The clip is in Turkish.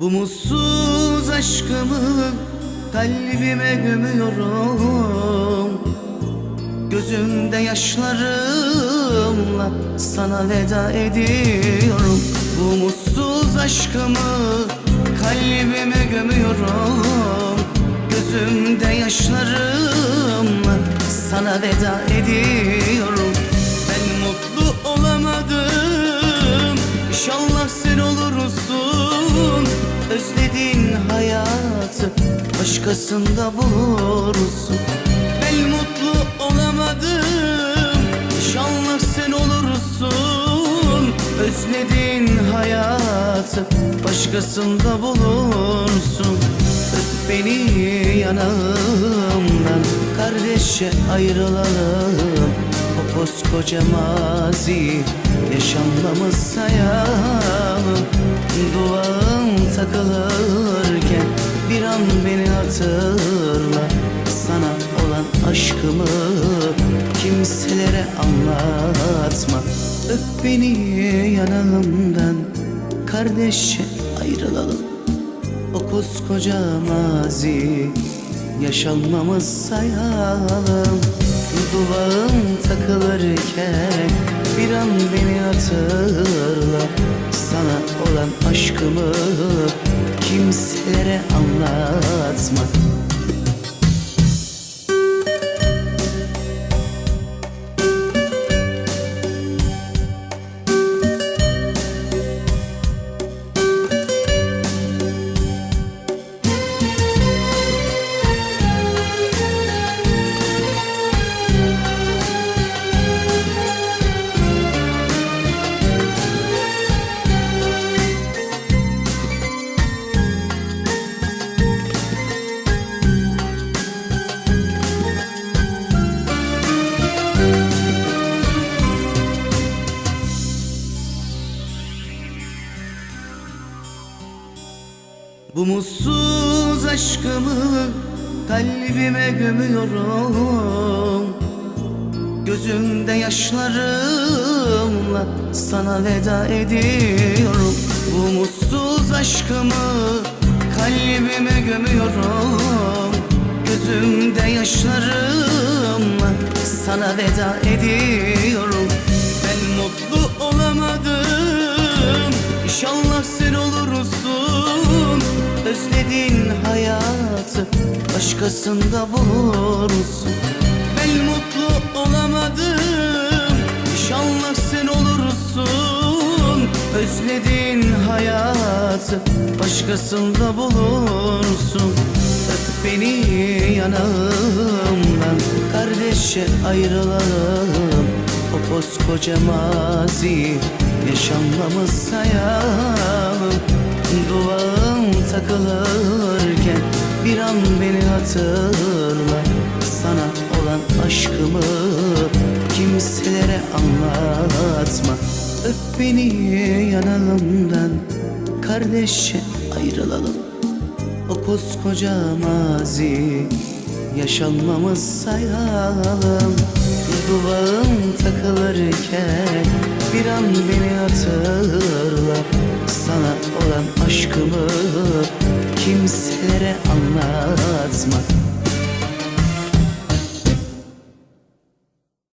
Bu mutsuz aşkımı kalbime gömüyorum. Gözümde yaşlarımla sana veda ediyorum. Bu mutsuz aşkımı kalbime gömüyorum. Gözümde yaşlarımla sana veda ediyorum başkasında bulursun. Ben mutlu olamadım İnşallah sen olursun. Özlediğin hayatı başkasında bulursun. Öp beni yanağımdan Kardeşe ayrılalım. O koskoca mazi Yaşanmamız sayalım? Duam takılırken Bir an beni hatırla. Sana olan aşkımı Kimselere anlatma. Öp beni yanağımdan Kardeşe ayrılalım. O koskoca mazi Yaşanmamız sayalım. Duvağım takılırken Bir an beni hatırla. Sana olan aşkımı Kimselere anlatma Bu mutsuz aşkımı kalbime gömüyorum. Gözümde yaşlarımla sana veda ediyorum. Bu mutsuz aşkımı kalbime gömüyorum. Gözümde yaşlarımla sana veda ediyorum. Ben mutlu olamadım. İnşallah sen olursun Özlediğin hayatı başkasında bulursun Ben mutlu olamadım İnşallah sen olursun. Özlediğin hayatı başkasında bulursun Öp beni yanağımdan Kardeşe ayrılalım. O koskoca mazi Yaşanmamız sayalım. Duvağım takılırken Bir an beni hatırla. Sana olan aşkımı Kimselere anlatma. Öp beni yanağımdan Kardeşe ayrılalım. O koskoca mazi Yaşanmamız sayalım. Duvağım takılırken Bir an beni hatırla Sana olan aşkımı Kimselere anlatma